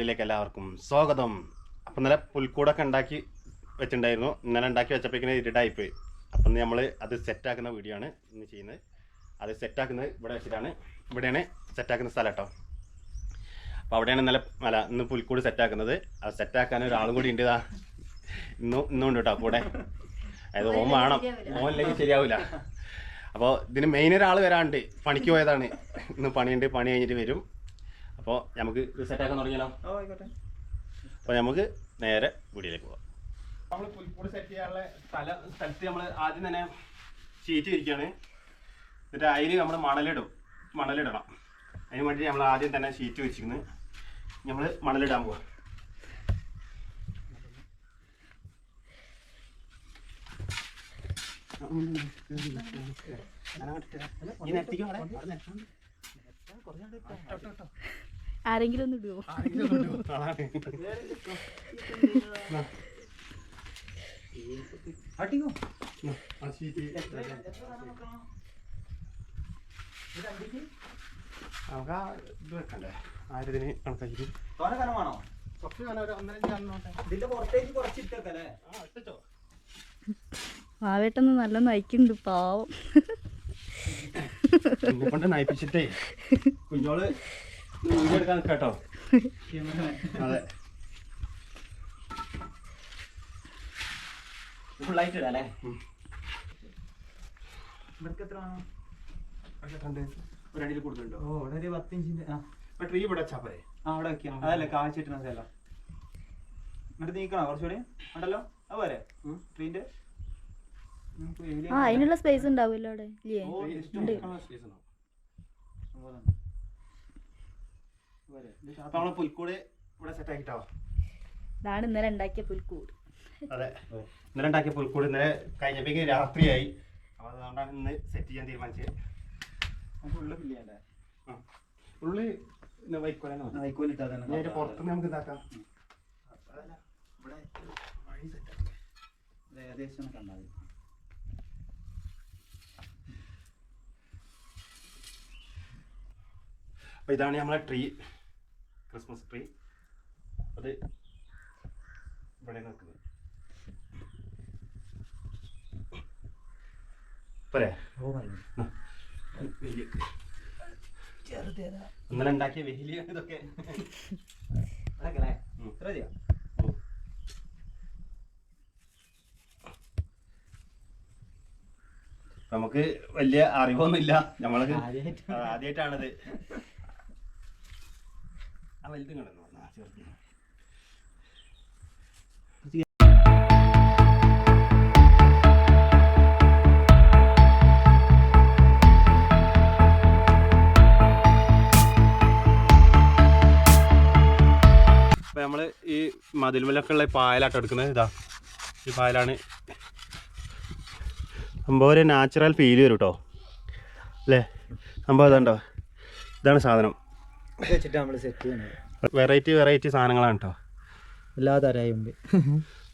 വീഡിയോയിലേക്ക് എല്ലാവർക്കും സ്വാഗതം. അപ്പം നല്ല പുൽക്കൂടൊക്കെ ഉണ്ടാക്കി വെച്ചിട്ടുണ്ടായിരുന്നു. ഇന്നലെ ഉണ്ടാക്കി വെച്ചപ്പോഴേക്കിന് പോയി അപ്പം നമ്മൾ അത് സെറ്റാക്കുന്ന വീഡിയോ ആണ് ഇന്ന് ചെയ്യുന്നത്. അത് സെറ്റാക്കുന്നത് ഇവിടെ വെച്ചിട്ടാണ്. ഇവിടെയാണ് സെറ്റാക്കുന്ന സ്ഥലം കേട്ടോ അപ്പോൾ അവിടെയാണ് നല്ല അല്ല ഇന്ന് പുൽക്കൂട് സെറ്റാക്കുന്നത് അത് സെറ്റാക്കാൻ ഒരാളും കൂടി ഉണ്ട് ഇതാ. ഇന്നും ഇന്നുണ്ട് കേട്ടോ കൂടെ. അതായത് ഓൻ വേണം. ഓൻ ഇല്ലെങ്കിൽ ശരിയാവില്ല. അപ്പോൾ ഇതിന് മെയിൻ ഒരാൾ വരാണ്ട്. പണിക്ക് പോയതാണ്. ഇന്ന് പണിയുണ്ട്. പണി കഴിഞ്ഞിട്ട് വരും. അപ്പോൾ നമുക്ക് ഇത് സെറ്റാക്കാൻ തുടങ്ങിയാലോ? ആയിക്കോട്ടെ. അപ്പോൾ നമുക്ക് നേരെ വീടിയിലേക്ക് പോകാം. നമ്മൾ പുൽപ്പൂട് സെറ്റ് ചെയ്യാനുള്ള സ്ഥല സ്ഥലത്ത് നമ്മൾ ആദ്യം തന്നെ ഷീറ്റ് ഇരിക്കുകയാണ്. എന്നിട്ട് അതിൽ നമ്മൾ മണലിടും. മണലിടണം. അതിന് വേണ്ടി നമ്മൾ ആദ്യം തന്നെ ഷീറ്റ് വെച്ചിരിക്കുന്നത് നമ്മൾ മണലിടാൻ പോവാം. ഈ നെറ്റിക്ക് അവിടെ ആരെങ്കിലും ഒന്ന് ഇടുവോ? നമുക്ക് ആ ഇത് വെക്കണ്ടേ? ആയിരത്തിന് കണക്കാക്കിട്ട് തോനെ കനമാണോ? കുറച്ച് കാലം ഒരു ഒന്നര അഞ്ച് കാണുന്നോട്ടെ ഇതിന്റെ പുറത്തേക്ക് കുറച്ചിട്ടല്ലേ ആ ഇട്ടോ മാവേട്ടൊന്ന് നല്ല നയിക്കുന്നുണ്ട് പാവം. കൊണ്ട് നയിപ്പിച്ചിട്ടേ. കുഞ്ഞോൾ വീഡിയോ എടുക്കാൻ കേട്ടോ അതെ. ഫുള്ളായിട്ട് എത്ര വേണം? ഒരു അടിയിൽ ഓ ഇവിടെ ഒരു പത്ത് ആ. ഇപ്പൊ ട്രീ ഇവിടെ വെച്ചാ പോരെ? ആ അവിടെ വെക്കാം. അതല്ലേ കാഴ്ചിട്ടുന്ന സ്ഥലം. എന്നിട്ട് നീക്കണോ കുറച്ചുകൂടി? ഉണ്ടല്ലോ? അത് പോരെ? ട്രീന്റെ ആ അതിനുള്ള സ്പേസ് ഉണ്ടാവില്ല അവിടെ. ഇല്ലേ ഓ, Tree just ഉണ്ട്. വെക്കാനുള്ള space ഉണ്ടാവും. പോരെ ഇത് അപ്പൊ നമ്മൾ പുൽക്കൂട് ഇവിടെ സെറ്റ് ആക്കിട്ടോ? ഇതാണ് ഇന്നലെ ഉണ്ടാക്കിയ പുൽക്കൂട്. അതെ. ഇന്നലെ ഉണ്ടാക്കിയ പുൽക്കൂട് ഇന്നലെ കഴിഞ്ഞപ്പോഴേക്ക് രാത്രിയായി. അപ്പൊ അതുകൊണ്ടാണ് ഇന്ന് സെറ്റ് ചെയ്യാൻ തീരുമാനിച്ചത്. ഉള്ളി വൈക്കോലാണ് മതി. വൈക്കോലിട്ടാ ഇനി അതിന്റെ പുറത്തുനിന്ന് നമുക്ക് ഇതാക്കാം. ഇവിടെ വഴി സെറ്റ് ഏകദേശം കണ്ടാൽ ഇതാണ് നമ്മളെ ട്രീ ക്രിസ്മസ് ട്രീ അത് ഇവിടെ നിൽക്കുന്നത് പോരെ? ഇന്നലെ ഉണ്ടാക്കിയ ഇതൊക്കെ. ഇത്ര നമുക്ക് വലിയ അറിവൊന്നുമില്ല. നമ്മൾ. ആദ്യമായിട്ടാണത്. വലുതും കിടന്നു ചേർത്ത് അപ്പം നമ്മൾ ഈ മതിൽമലൊക്കെ ഉള്ള പായലാട്ടം എടുക്കുന്നത്. ഇതാ ഈ പായലാണ്. സംഭവം ഒരു നാച്ചുറൽ ഫീൽ വരും കേട്ടോ അല്ലേ? സംഭവം ഇതാണ്ടോ? ഇതാണ് സാധനം. വെച്ചിട്ട് നമ്മൾ സെറ്റ് ചെയ്യുന്നത് വെറൈറ്റി വെറൈറ്റി സാധനങ്ങളാണ് കേട്ടോ എല്ലാ തരായും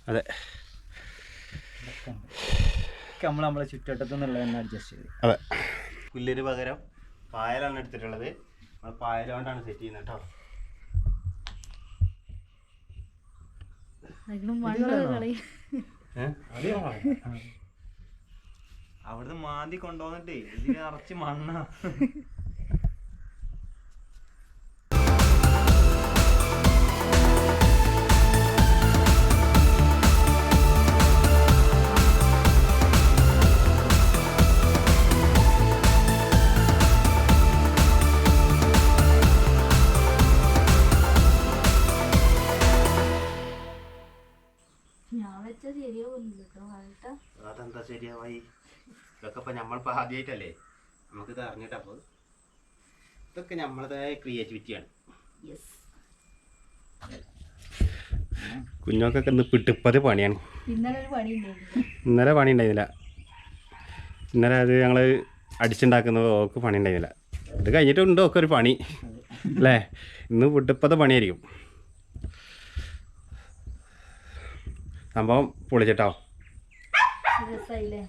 അതെ. നമ്മൾ നമ്മളെ ചുറ്റുവട്ടത്തു നിന്നുള്ള തന്നെ അഡ്ജസ്റ്റ് ചെയ്ത്. അതെ. പുല്ലിന് പകരം പായലാണ് എടുത്തിട്ടുള്ളത്. നമ്മൾ പായല കൊണ്ടാണ് സെറ്റ് ചെയ്യുന്നത് കേട്ടോ അവിടുന്ന് മാന്തി കൊണ്ടുവന്നിട്ടേ ഇതിനെ നിറച്ച് മണ്ണാ. ശരിയാവായി. ഇതൊക്കെ ഇപ്പൊ നമ്മളിപ്പോ ആദ്യമായിട്ടല്ലേ നമുക്കിത് അറിഞ്ഞിട്ടപ്പോൾ ഇതൊക്കെ നമ്മളതായ ക്രിയേറ്റിവിറ്റിയാണ് യെസ് കുഞ്ഞോക്കൊക്കെ ഇന്ന് പിട്ടിപ്പത് പണിയാണ്. ഇന്നലെ പണി ഉണ്ടായിരുന്നില്ല. ഇന്നലെ അത് ഞങ്ങൾ അടിച്ചുണ്ടാക്കുന്നത് ഓക്ക് പണി ഉണ്ടായിരുന്നില്ല. ഇത് കഴിഞ്ഞിട്ടുണ്ട് ഒക്കെ ഒരു പണി. അല്ലേ? ഇന്ന് പിട്ടിപ്പത് പണിയായിരിക്കും. സംഭവം പൊളിച്ചിട്ടോ? രസമായില്ലേ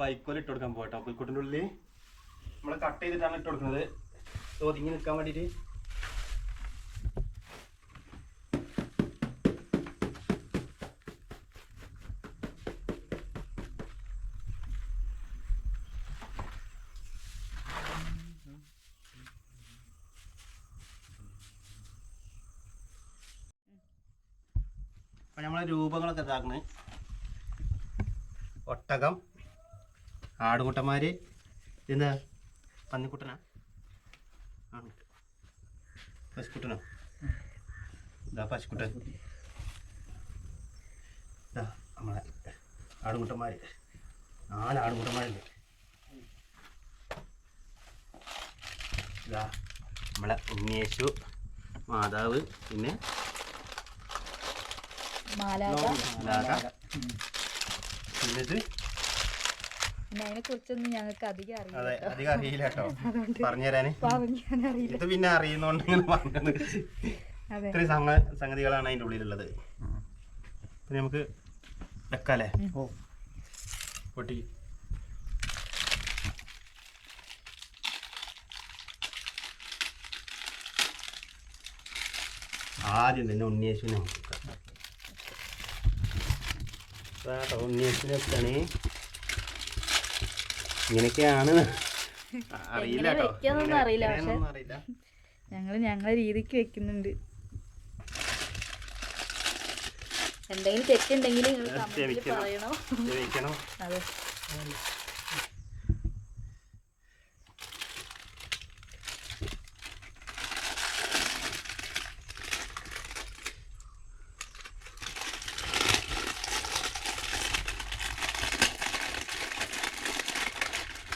വൈക്കോൽ ഇട്ട് കൊടുക്കാൻ പോകട്ടോ പുൽക്കുട്ടിന്റെ ഉള്ളിൽ നമ്മൾ കട്ട് ചെയ്തിട്ടാണ് ഇട്ട് കൊടുക്കുന്നത്. ഒതുങ്ങി നിൽക്കാൻ വേണ്ടിയിട്ട് രൂപങ്ങളൊക്കെ ഇതാക്കണേ. ഒട്ടകം ആടുകുട്ടന്മാര് എന്താ പന്നിക്കുട്ടനാ? പശുക്കുട്ടനോ? ഇതാ പശുക്കുട്ടൻ. ഇതാ നമ്മളെ ആടുകുട്ടന്മാര് നാല് ആടുകുട്ടന്മാരുണ്ട് ഇതാ നമ്മളെ ഉണ്ണിയേശു മാതാവ് പിന്നെ പിന്നെ അതിനെ കുറിച്ചൊന്നും ഞങ്ങൾക്ക് അധികം അറിയില്ല. അതെ അധികം അറിയില്ല കേട്ടോ. പറഞ്ഞുതരാന് പറഞ്ഞാൻ അറിയില്ല. ഇത് പിന്നെ അറിയുന്നോണ്ട് ഇങ്ങനെ പറഞ്ഞത്. അതെ. ഇത്രയും സംഗ സംഗതികളാണ് അതിന്റെ ഉള്ളിലുള്ളത്. പിന്നെ നമുക്ക് വെക്കാല്ലേ? ഓ. പൊട്ടി. ആദ്യം തന്നെ ഉണ്ണിയേശുവിനെ ട്ടോ ഇങ്ങനെയൊക്കെയാണ്. അറിയില്ല കേട്ടോ. അറിയില്ല, പക്ഷെ- എങ്ങനെയാന്നൊന്നും അറിയില്ല. ഞങ്ങൾ ഞങ്ങളെ രീതിക്ക് വെക്കുന്നുണ്ട്. എന്തെങ്കിലും തെറ്റുണ്ടെങ്കിൽ നിങ്ങൾ. പറയണോ? അതെ.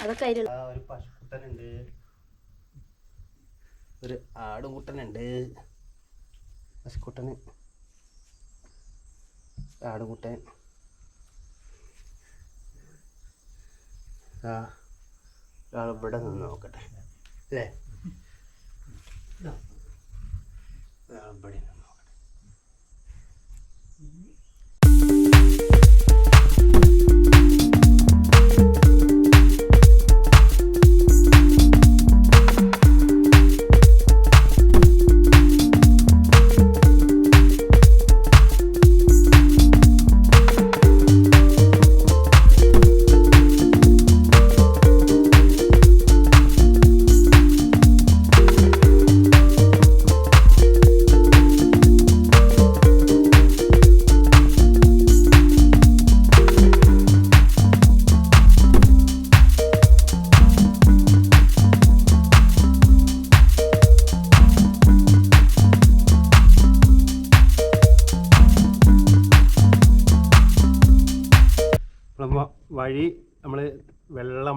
അതൊക്കെ അതിലുള്ള ഒരു പശുക്കുട്ടനുണ്ട്. ഒരു ആടുകുട്ടനുണ്ട്. പശുക്കുട്ടന്. ആടുകുട്ടൻ. ആ ഒരാൾ ഇവിടെ നിന്ന് നോക്കട്ടെ. അല്ലേ? ഇവിടെ നിന്ന്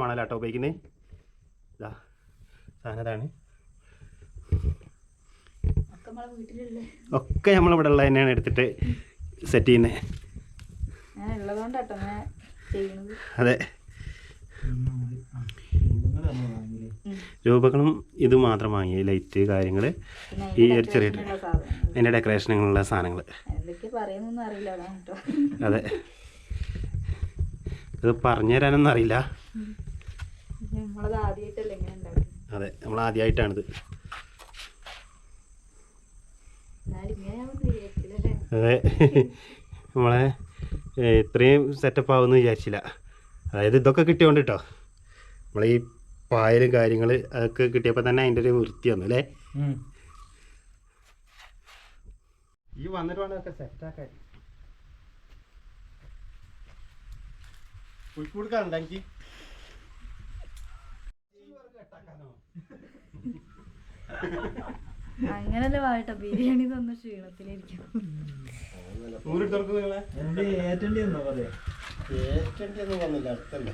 മണലാട്ടോ ഉപയോഗിക്കുന്നത്. ഇതാ സാധനതാണ് ഒക്കെ നമ്മളിവിടെ ഉള്ള തന്നെയാണ് എടുത്തിട്ട് സെറ്റ് ചെയ്യുന്നത്. അതെ. രൂപകളും ഇത് മാത്രം വാങ്ങി ലൈറ്റ് കാര്യങ്ങൾ ഈ ഒരു ചെറിയ അതിന്റെ ഡെക്കറേഷനുള്ള സാധനങ്ങൾ അതെ. ഇത് പറഞ്ഞു തരാനൊന്നും അറിയില്ല നമ്മളത് ആദ്യമായിട്ടല്ലേ ഇങ്ങനെ ഉണ്ടാക്കുന്നത് അതെ നമ്മൾ ആദ്യമായിട്ടാണിത് അതെ നമ്മളെ ഇത്രയും സെറ്റപ്പ് ആവുമെന്ന് വിചാരിച്ചില്ല. അതായത് ഇതൊക്കെ കിട്ടിയോണ്ട് കേട്ടോ നമ്മളെ ഈ പായലും കാര്യങ്ങൾ അതൊക്കെ കിട്ടിയപ്പോൾ തന്നെ അതിന്റെ ഒരു വൃത്തി വന്നു അല്ലേ? ഈ വന്നിട്ട് വേണം അതൊക്കെ സെറ്റാക്കാൻ പുൽക്കൂടുക്കാനുണ്ടോ എനിക്ക്? അങ്ങനല്ലേ വാഴട്ടോ ബിരിയാണി തന്ന ക്ഷീണത്തിലിരിക്കും ഏറ്റണ്ടി എന്ന് വന്നില്ല അടുത്തല്ലേ?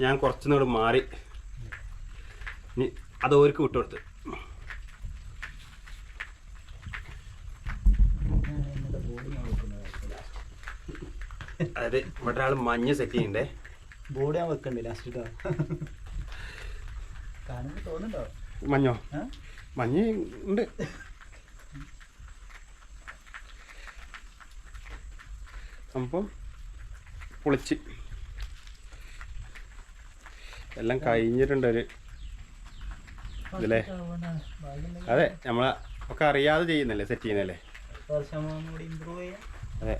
ഞാൻ കുറച്ചുകൂടെ മാറി. ഇനി അത് ഓർക്ക് വിട്ടുകൊടുത്ത് അതായത് ഇവിടെ ആൾ മഞ്ഞ് സെറ്റ് ചെയ്യണ്ടേ ബോർഡ് ഞാൻ വെക്കണ്ടേ ലാസ്റ്റ് കാണുമ്പോൾ തോന്നുന്നുണ്ടോ? മഞ്ഞോ? മഞ്ഞ് ഉണ്ട്. അപ്പം പൊളിച്ച്. എല്ലാം കഴിഞ്ഞിട്ടുണ്ട് ഒരു ഇതല്ലേ അതെ നമ്മളെ ഒക്കെ അറിയാതെ ചെയ്യുന്നല്ലേ സെറ്റ് ചെയ്യുന്നല്ലേ? വർഷം കൂടി ഇമ്പ്രൂവ് ചെയ്യാം അതെ.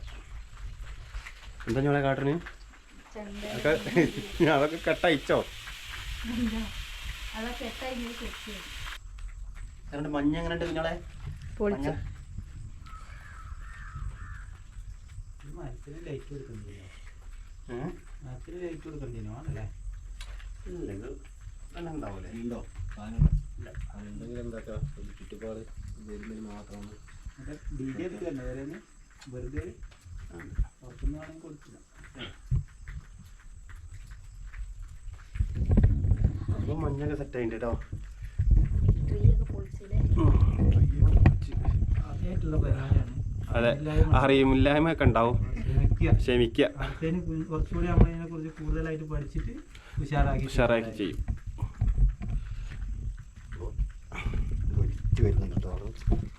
എന്താ ഞങ്ങളെ കാട്ടണ്? അതൊക്കെ കെട്ടയച്ചോ? മഞ്ഞ എങ്ങനെ ഉണ്ട് നിങ്ങളെ പൊളിച്ചു മരത്തിന് ലൈറ്റ് കൊടുക്കണ്ടോ മരത്തിന് ലൈറ്റ് കൊടുക്കണ്ടോ ആണല്ലേ? ഉണ്ടോ? എന്തെങ്കിലും എന്താ ഒരു ചുറ്റുപാട് വരുന്നതിന് മാത്രമാണ്. മറ്റേ ഡി ജെ എടുക്കല്ലേ വേറെ വെറുതെ പുറത്തുനിന്ന് വേണമെങ്കിൽ കൊടുക്കില്ല അപ്പോൾ മഞ്ഞൊക്കെ സെറ്റ് കേട്ടോ അതെ അറിയുമില്ലായ്മ ഒക്കെ ഉണ്ടാവും. ക്ഷമിക്കുക ക്ഷമിക്കുക അടുത്തതിന് കു- കുറച്ചുകൂടി നമ്മൾ ഇതിനെ കുറിച്ച് കൂടുതലായിട്ട് പഠിച്ചിട്ട് ഉഷാറാക്കി ഉഷാറാക്കി ചെയ്യും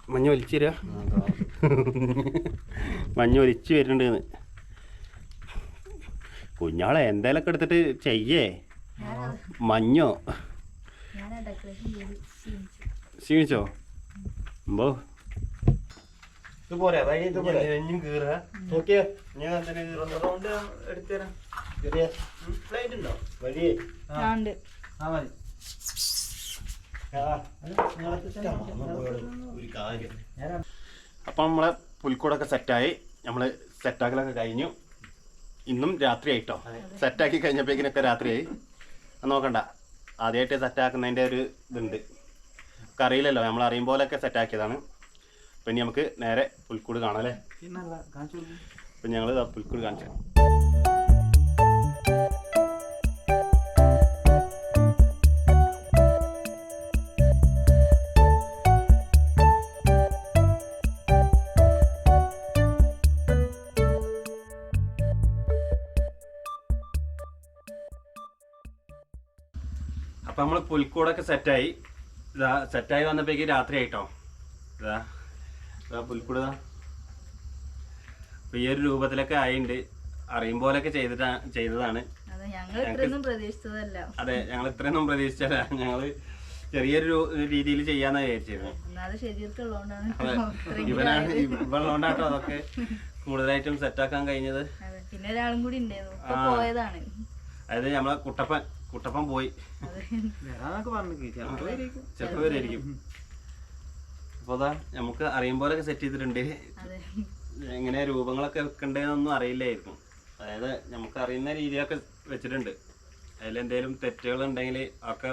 മഞ്ഞ ഒലിച്ചു തരാ മഞ്ഞ ഒലിച്ചു വരുന്നുണ്ട് കുഞ്ഞാളെ എന്തേലൊക്കെ എടുത്തിട്ട് ചെയ്യേ മഞ്ഞോ ക്ഷീണിച്ചോ ആ ഡെക്കറേഷൻ ചെയ്ത് ക്ഷീണിച്ചു ക്ഷീണിച്ചോ അമ്പോ ഇതുപോലെ ഇതുപോലെ നോക്കിയാ. റൗണ്ട് എടുത്തുതരാം പ്ലേറ്റ് ഉണ്ടോ? വഴി. ആ. മതി. അപ്പം നമ്മളെ പുൽക്കൂടൊക്കെ സെറ്റായി. നമ്മൾ സെറ്റാക്കലൊക്കെ കഴിഞ്ഞു. ഇന്നും രാത്രി ആയിട്ടോ? സെറ്റാക്കി കഴിഞ്ഞപ്പോഴേക്കിനൊക്കെ രാത്രിയായി. അത് നോക്കണ്ട. ആദ്യമായിട്ട് സെറ്റാക്കുന്നതിന്റെ ഒരു ഇതുണ്ട്. നമുക്ക് അറിയില്ലല്ലോ നമ്മൾ അറിയും പോലെയൊക്കെ സെറ്റാക്കിയതാണ്. അപ്പം ഇനി നമുക്ക് നേരെ പുൽക്കൂട് കാണാം അല്ലേ അപ്പം ഞങ്ങൾ പുൽക്കൂട് കാണിച്ചു അപ്പം നമ്മൾ പുൽക്കൂടൊക്കെ സെറ്റായി സെറ്റായി വന്നപ്പോഴേക്ക് രാത്രി ആയിട്ടോ ഇതാ അപ്പൊ അപ്പോൾ ഈ ഒരു രൂപത്തിലൊക്കെ ആയിണ്ട്. അറിയും പോലൊക്കെ ചെയ്തിട്ടാ ചെയ്തതാണ്. അതെ ഞങ്ങൾ ഇത്രയൊന്നും പ്രതീക്ഷിച്ചല്ല ഞങ്ങൾ ചെറിയൊരു രീതിയിൽ ചെയ്യാന്നാ വിചാരിച്ചിരുന്നു. ഇവനാണ് ഇവളുകൊണ്ടാട്ടോ അതൊക്കെ കൂടുതലായിട്ടും സെറ്റാക്കാൻ കഴിഞ്ഞത്. അതെ പിന്നെ ഒരാളും കൂടി പോയതാണ്. അതായത് നമ്മളെ കുട്ടപ്പൻ കുട്ടപ്പൻ പോയി. ചിലപ്പോൾ വരായിരിക്കും അപ്പോൾ അതാ നമുക്ക് അറിയും പോലൊക്കെ സെറ്റ് ചെയ്തിട്ടുണ്ട്. എങ്ങനെ രൂപങ്ങളൊക്കെ വെക്കണ്ടേന്നൊന്നും അറിയില്ലായിരുന്നു അതായത് നമുക്ക് അറിയുന്ന രീതിയൊക്കെ വെച്ചിട്ടുണ്ട്. അതിലെന്തേലും തെറ്റുകൾ ഉണ്ടെങ്കിൽ ഒക്കെ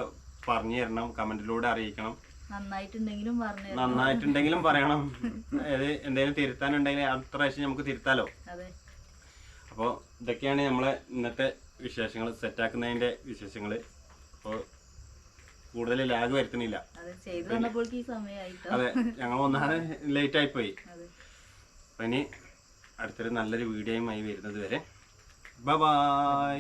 പറഞ്ഞു തരണം കമന്റിലൂടെ അറിയിക്കണം. നന്നായിട്ടുണ്ടെങ്കിലും പറഞ്ഞു. നന്നായിട്ടുണ്ടെങ്കിലും പറയണം. അതായത് എന്തെങ്കിലും തിരുത്താനുണ്ടെങ്കിൽ അടുത്ത പ്രാവശ്യം നമുക്ക് തിരുത്താലോ? അപ്പോൾ ഇതൊക്കെയാണ് നമ്മളെ ഇന്നത്തെ വിശേഷങ്ങൾ. സെറ്റാക്കുന്നതിന്റെ വിശേഷങ്ങൾ. അപ്പോൾ കൂടുതൽ ലാഗ് വരുത്തണില്ല അതെ ഞങ്ങൾ ഒന്നാണ് ലേറ്റ് ആയിപ്പോയി അതെ. അപ്പം ഇനി അടുത്തൊരു നല്ലൊരു വീഡിയോയുമായി വരുന്നത് വരെ. ബൈ